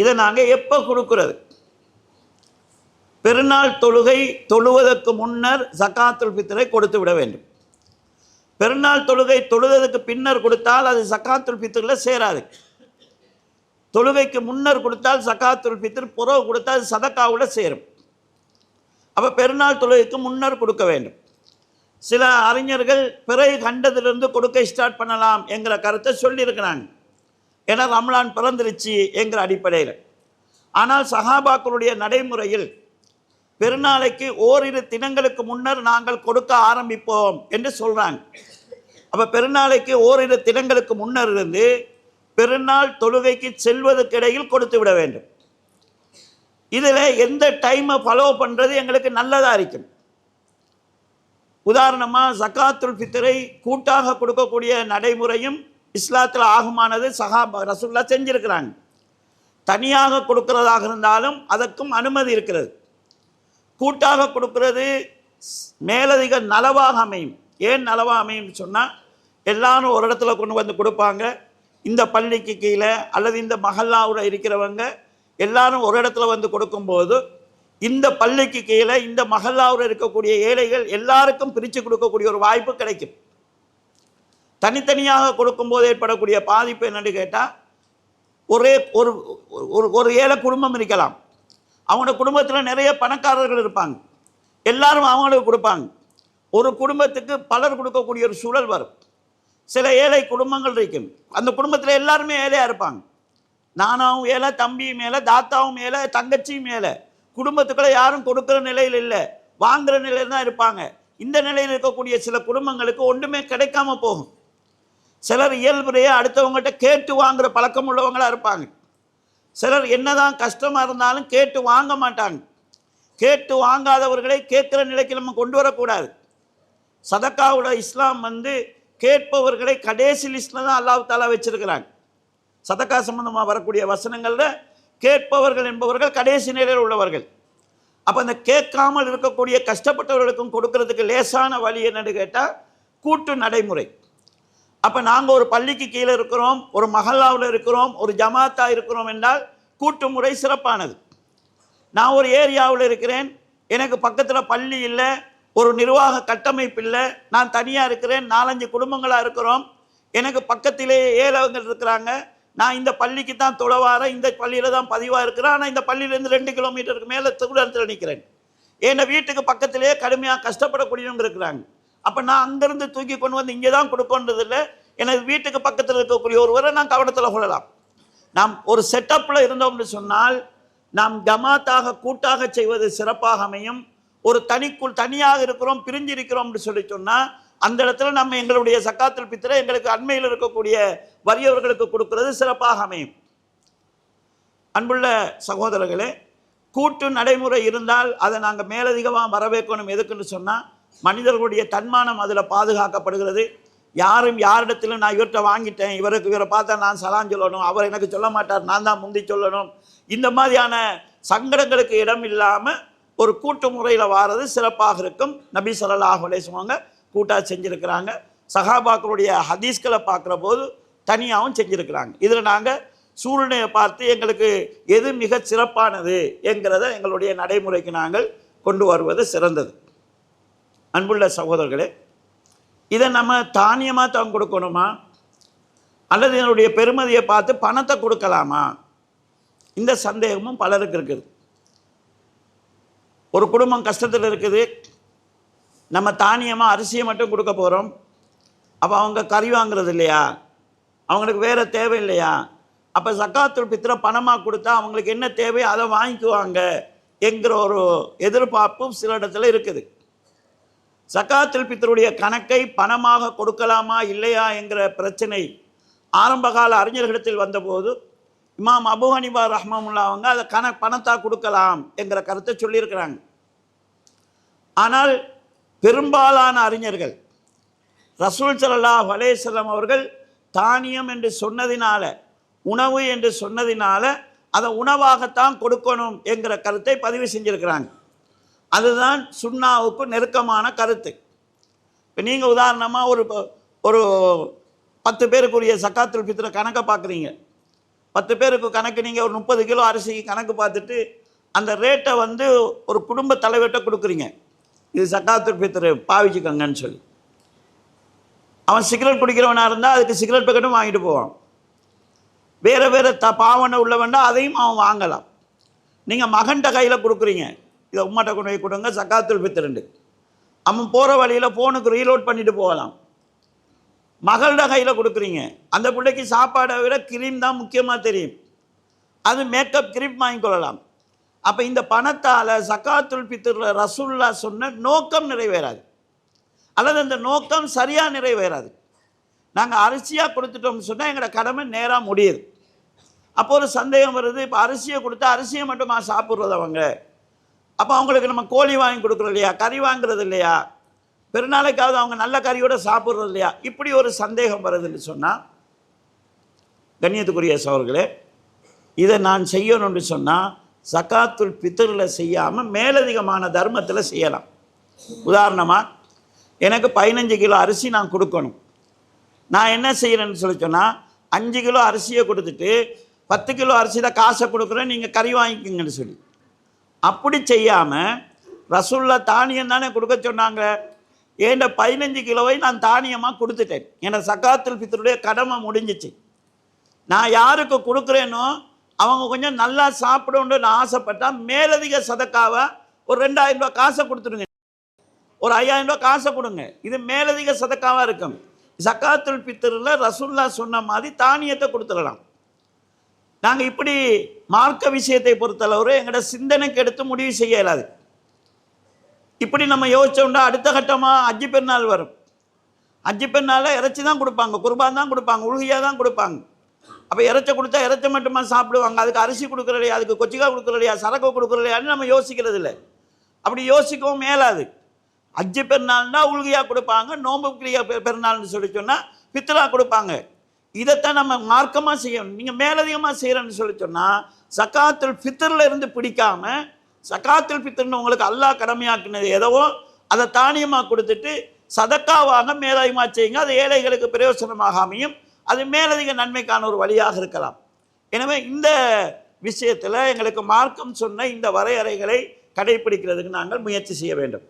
இதை நாங்கள் எப்போ கொடுக்கறது? பெருநாள் தொழுகை தொழுவதற்கு முன்னர் சக்காத்துல் பித்தரை கொடுத்து விட வேண்டும். பெருநாள் தொழுகை தொழுவதற்கு பின்னர் கொடுத்தால் அது சக்காத்துல் பித்தரில் சேராது. தொழுகைக்கு முன்னர் கொடுத்தால் சக்காத்துல் பித்தர் புறவு கொடுத்தால் அது சதக்காவோட சேரும். அப்போ பெருநாள் தொழுகைக்கு முன்னர் கொடுக்க வேண்டும். சில அறிஞர்கள் பிறகு கண்டதிலிருந்து கொடுக்க ஸ்டார்ட் பண்ணலாம் என்கிற கருத்தை சொல்லியிருக்கிறாங்க. ஏன்னா ரம்லான் பிறந்துருச்சு என்கிற அடிப்படையில். ஆனால் சஹாபாக்களுடைய நடைமுறையில் பெருநாளைக்கு ஓரிரு தினங்களுக்கு முன்னர் நாங்கள் கொடுக்க ஆரம்பிப்போம் என்று சொல்கிறாங்க அப்போ பெருநாளைக்கு ஓரிரு தினங்களுக்கு முன்னர் இருந்து பெருநாள் தொழுகைக்கு செல்வதற்கிடையில் கொடுத்து விட வேண்டும். இதில் எந்த டைமை ஃபாலோ பண்ணுறது எங்களுக்கு நல்லதாக இருக்கும். உதாரணமாக ஜக்காத்துல் ஃபித்தரை கூட்டாக கொடுக்கக்கூடிய நடைமுறையும் இஸ்லாத்தில் ஆகுமானது சஹாபா ரசுல்லா செஞ்சுருக்கிறாங்க. தனியாக கொடுக்கிறதாக இருந்தாலும் அதற்கும் அனுமதி இருக்கிறது. கூட்டாக கொடுக்கிறது மேலதிக நலவாக அமையும். ஏன் நலவாக அமையும்னு சொன்னால் எல்லாரும் ஒரு இடத்துல கொண்டு வந்து கொடுப்பாங்க. இந்த பள்ளிக்கு கீழே அல்லது இந்த மஹல்லாவில் இருக்கிறவங்க எல்லாரும் ஒரு இடத்துல வந்து கொடுக்கும்போது இந்த பள்ளிக்கு கீழே இந்த மஹல்லாவில் இருக்கக்கூடிய ஏழைகள் எல்லாருக்கும் பிரித்து கொடுக்கக்கூடிய ஒரு வாய்ப்பு கிடைக்கும். தனித்தனியாக கொடுக்கும்போது ஏற்படக்கூடிய பாதிப்பு என்னென்னு கேட்டால் ஒரே ஒரு ஒரு ஒரு ஏழை குடும்பம் இருக்கலாம். அவங்களோட குடும்பத்தில் நிறைய பணக்காரர்கள் இருப்பாங்க. எல்லாரும் அவங்களுக்கு கொடுப்பாங்க. ஒரு குடும்பத்துக்கு பலர் கொடுக்கக்கூடிய ஒரு சூழல் வரும். சில ஏழை குடும்பங்கள் இருக்கும். அந்த குடும்பத்தில் எல்லாருமே ஏழையாக இருப்பாங்க. நானாவும் ஏழை தம்பியும் மேலே தாத்தாவும் மேலே தங்கச்சியும் மேலே குடும்பத்துக்குள்ளே யாரும் கொடுக்குற நிலையில் இல்லை. வாங்குகிற நிலையில் தான் இருப்பாங்க. இந்த நிலையில் இருக்கக்கூடிய சில குடும்பங்களுக்கு ஒன்றுமே கிடைக்காம போகும். சிலர் இயல்புறையே அடுத்தவங்ககிட்ட கேட்டு வாங்குற பழக்கம் உள்ளவங்களாக இருப்பாங்க. சிலர் என்னதான் கஷ்டமாக இருந்தாலும் கேட்டு வாங்க மாட்டாங்க. கேட்டு வாங்காதவர்களை கேட்குற நிலைக்கு நம்ம கொண்டு வரக்கூடாது. சதக்காவோட இஸ்லாம் வந்து கேட்பவர்களை கடைசி லிஸ்ட்டில் தான் அல்லாஹ் தாலா வச்சுருக்கிறாங்க. சதக்கா சம்பந்தமாக வரக்கூடிய வசனங்களில் கேட்பவர்கள் என்பவர்கள் கடைசி நிலையில் உள்ளவர்கள். அப்போ அந்த கேட்காமல் இருக்கக்கூடிய கஷ்டப்பட்டவர்களுக்கும் கொடுக்கறதுக்கு லேசான வழி என்னன்னு கேட்டால் கூட்டு நடைமுறை. அப்போ நாங்கள் ஒரு பள்ளிக்கு கீழே இருக்கிறோம் ஒரு மஹல்லாவில் இருக்கிறோம் ஒரு ஜமாத்தா இருக்கிறோம் என்றால் கூட்டு முறை சிறப்பானது. நான் ஒரு ஏரியாவில் இருக்கிறேன் எனக்கு பக்கத்தில் பள்ளி இல்லை ஒரு நிர்வாக கட்டமைப்பு இல்லை நான் தனியாக இருக்கிறேன் நாலஞ்சு குடும்பங்களாக இருக்கிறோம் எனக்கு பக்கத்திலே ஏழவங்கள் இருக்கிறாங்க நான் இந்த பள்ளிக்கு தான் தொலைவாரேன் இந்த பள்ளியில் தான் பதிவாக இருக்கிறேன் ஆனால் இந்த பள்ளியிலேருந்து ரெண்டு கிலோமீட்டருக்கு மேலே தூரத்தில் நிற்கிறேன் என் வீட்டுக்கு பக்கத்திலேயே கடுமையாக கஷ்டப்படக்கூடியவங்க இருக்கிறாங்க. அப்போ நான் அங்கேருந்து தூக்கி கொண்டு வந்து இங்கே தான் கொடுக்கன்றதில்லை எனது வீட்டுக்கு பக்கத்தில் இருக்கக்கூடிய ஒருவரை நான் கவனத்தில் கொள்ளலாம். நாம் ஒரு செட்டப்பில் இருந்தோம்னு சொன்னால் நாம் ஜமாத்தாக கூட்டாக செய்வது சிறப்பாக அமையும். ஒரு தனிக்குள் தனியாக இருக்கிறோம் பிரிஞ்சு இருக்கிறோம்னு சொல்லி சொன்னால் அந்த இடத்துல நம்ம எங்களுடைய சக்காத்தில் பித்திரை எங்களுக்கு அண்மையில் இருக்கக்கூடிய வறியவர்களுக்கு கொடுக்கிறது சிறப்பாக அமையும். அன்புள்ள சகோதரர்களே கூட்டு நடைமுறை இருந்தால் அதை நாங்கள் மேலதிகமாக வரவேற்கணும் எதுக்குன்னு சொன்னால் மனிதர்களுடைய தன்மானம் அதில் பாதுகாக்கப்படுகிறது. யாரும் யாரிடத்திலும் நான் இவர்கிட்ட வாங்கிட்டேன் இவருக்கு இவரை பார்த்தா நான் சலான் சொல்லணும் அவர் எனக்கு சொல்ல மாட்டார் நான் தான் முந்தி சொல்லணும். இந்த மாதிரியான சங்கடங்களுக்கு இடம் இல்லாமல் ஒரு கூட்டு முறையில் வாரது சிறப்பாக இருக்கும். நபி ஸல்லல்லாஹு அலைஹி சொல்லுவாங்க கூட்டாக செஞ்சுருக்கிறாங்க. சகாபாக்களுடைய ஹதீஸ்களை பார்க்குற போது தனியாகவும் செஞ்சுருக்கிறாங்க. இதில் நாங்கள் சூழ்நிலையை பார்த்து எங்களுக்கு எது மிக சிறப்பானது என்கிறத எங்களுடைய நடைமுறைக்கு நாங்கள் கொண்டு வருவது சிறந்தது. அன்புள்ள சகோதரர்களே இதை நம்ம தானியமாக தான் கொடுக்கணுமா? அல்லது என்னுடைய பெருமதியை பார்த்து பணத்தை கொடுக்கலாமா? இந்த சந்தேகமும் பலருக்கு இருக்குது. ஒரு குடும்பம் கஷ்டத்தில் இருக்குது. நம்ம தானியமாக அரிசியை மட்டும் கொடுக்க போகிறோம் அப்போ அவங்க கறி வாங்குறது இல்லையா? அவங்களுக்கு வேறு தேவை இல்லையா? அப்போ சக்காத்துல் பித்திர பணமாக கொடுத்தா அவங்களுக்கு என்ன தேவையோ அதை வாங்கிக்குவாங்க என்கிற ஒரு எதிர்பார்ப்பும் சில இடத்துல இருக்குது. சக்காத்தில் பித்தருடைய கணக்கை பணமாக கொடுக்கலாமா இல்லையா என்கிற பிரச்சனை ஆரம்பகால அறிஞர்களிடத்தில் வந்தபோது இமாம் அபு ஹனிபா ரஹ்மமுல்லா அவங்க அதை கண பணத்தாக கொடுக்கலாம் என்கிற கருத்தை சொல்லியிருக்கிறாங்க. ஆனால் பெரும்பாலான அறிஞர்கள் ரசூல் ஸல்லல்லாஹு அலைஹி அவர்கள் தானியம் என்று சொன்னதினால உணவு என்று சொன்னதினால அதை உணவாகத்தான் கொடுக்கணும் என்கிற கருத்தை பதிவு செஞ்சுருக்கிறாங்க. அதுதான் சுண்ணாவுக்கு நெருக்கமான கருத்து. இப்போ நீங்கள் உதாரணமாக ஒரு ப- ஒரு பத்து பேருக்குரிய சக்காத்துல் பித்திர கணக்கை பார்க்குறீங்க. பத்து பேருக்கு கணக்கு நீங்கள் ஒரு முப்பது கிலோ அரிசிக்கு கணக்கு பார்த்துட்டு அந்த ரேட்டை வந்து ஒரு குடும்ப தலைவர்கிட்ட கொடுக்குறீங்க. இது சக்காத்து பித்திர பாவிச்சுக்கோங்கன்னு சொல்லி. அவன் சிகரெட் குடிக்கிறவனாக இருந்தால் அதுக்கு சிகரெட் பேக்கெட்டும் வாங்கிட்டு போவான். வேறு வேறு த பாவனை உள்ளவன்டா அதையும் அவன் வாங்கலாம். நீங்கள் மகன்கிட்ட கையில் கொடுக்குறீங்க. இதை உம்மாட்ட கொண்டு போய் கொடுங்க சக்காத்துல் பித்திரண்டு அவன் போகிற வழியில் ஃபோனுக்கு ரீலோட் பண்ணிட்டு போகலாம். மகள்கிட்ட கையில் கொடுக்குறீங்க. அந்த பிள்ளைக்கு சாப்பாடை விட கிரீம் தான் முக்கியமாக தெரியும். அது மேக்கப் கிரீம் வாங்கிக்கொள்ளலாம் அப்போ இந்த பணத்தால் சக்காத்துல் பித்தரில் ரசுல்லா சொன்ன நோக்கம் நிறைவேறாது. அல்லது அந்த நோக்கம் சரியாக நிறைவேறாது. நாங்கள் அரிசியாக கொடுத்துட்டோம்னு சொன்னால் எங்களோட கடமை நேராக முடியுது. அப்போ ஒரு சந்தேகம் வருது இப்போ அரிசியை கொடுத்தா அரிசியை மட்டுமா சாப்பிட்றது அவங்க? அப்போ அவங்களுக்கு நம்ம கோழி வாங்கி கொடுக்குறோம் இல்லையா? கறி வாங்குறது இல்லையா? பெருநாளைக்காவது அவங்க நல்ல கறியோடு சாப்பிட்றது இல்லையா? இப்படி ஒரு சந்தேகம் வருதுன்னு சொன்னால் கண்ணியத்துக்குரிய சோர்களே இதை நான் செய்யணும்னு சொன்னால் சக்காத்துல் பித்தரில் செய்யாமல் மேலதிகமான தர்மத்தில் செய்யலாம். உதாரணமாக எனக்கு பதினஞ்சு கிலோ அரிசி நான் கொடுக்கணும். நான் என்ன செய்கிறேன்னு சொல்லி சொன்னால் அஞ்சு கிலோ அரிசியை கொடுத்துட்டு பத்து கிலோ அரிசி தான் காசை கொடுக்குறேன் நீங்கள் கறி வாங்கிக்கிங்கன்னு சொல்லி. அப்படி செய்யாமல் ரசுல்லா தானியம் தானே கொடுக்க சொன்னாங்க. ஏண்ட பதினஞ்சு கிலோவை நான் தானியமாக கொடுத்துட்டேன். ஏன்னா சக்காத்துல் பித்தருடைய கடமை முடிஞ்சிச்சு. நான் யாருக்கு கொடுக்குறேனோ அவங்க கொஞ்சம் நல்லா சாப்பிடணுன்னு ஆசைப்பட்டால் மேலதிக சதக்காவை ஒரு ரெண்டாயிரம் ரூபாய் காசை கொடுத்துருங்க ஒரு ஐயாயிரம் ரூபாய் காசை கொடுங்க. இது மேலதிக சதக்காவாக இருக்கும். சக்காத்துல் பித்தரில் ரசுல்லா சொன்ன மாதிரி தானியத்தை கொடுத்துடலாம். நாங்கள் இப்படி மார்க்க விஷயத்தை பொறுத்தளவு எங்களோட சிந்தனைக்கு எடுத்து முடிவு செய்ய இயலாது. இப்படி நம்ம யோசிச்சோம்னா அடுத்த கட்டமாக அஜி பெருநாள் வரும். அஜி பெருநாளில் இறைச்சி தான் கொடுப்பாங்க குர்பான் தான் கொடுப்பாங்க உழுகையாக தான் கொடுப்பாங்க. அப்போ இறைச்ச கொடுத்தா இறைச்ச மட்டுமா சாப்பிடுவாங்க? அதுக்கு அரிசி கொடுக்குறலையா அதுக்கு கொச்சிக்காய் கொடுக்குறலையா சரக்கு கொடுக்குறலையான்னு நம்ம யோசிக்கிறது இல்லை. அப்படி யோசிக்கவும் மேலாது அஜி பெருநாள்னா உழுகியாக கொடுப்பாங்க நோம்பு கிரியா பெருநாள்னு சொல்லி சொன்னால் பித்ரா கொடுப்பாங்க. இதைத்தான் நம்ம மார்க்கமாக செய்யணும். நீங்கள் மேலதிகமாக செய்கிறேன்னு சொல்லி சொன்னால் சக்காத்துல் ஃபித்தரில் இருந்து பிடிக்காம சக்காத்துல் ஃபித்தர்னு உங்களுக்கு அல்லாஹ் கடமையாக்குனது எதவோ அதை தானியமாக கொடுத்துட்டு சதக்காவாக மேலதிகமாக செய்யுங்க. அது ஏழைகளுக்கு பிரயோசனமாக அமையும். அது மேலதிக நன்மைக்கான ஒரு வழியாக இருக்கலாம். எனவே இந்த விஷயத்தில் எங்களுக்கு மார்க்கம் சொன்ன இந்த வரையறைகளை கடைபிடிக்கிறதுக்கு நாங்கள் முயற்சி செய்ய வேண்டும்.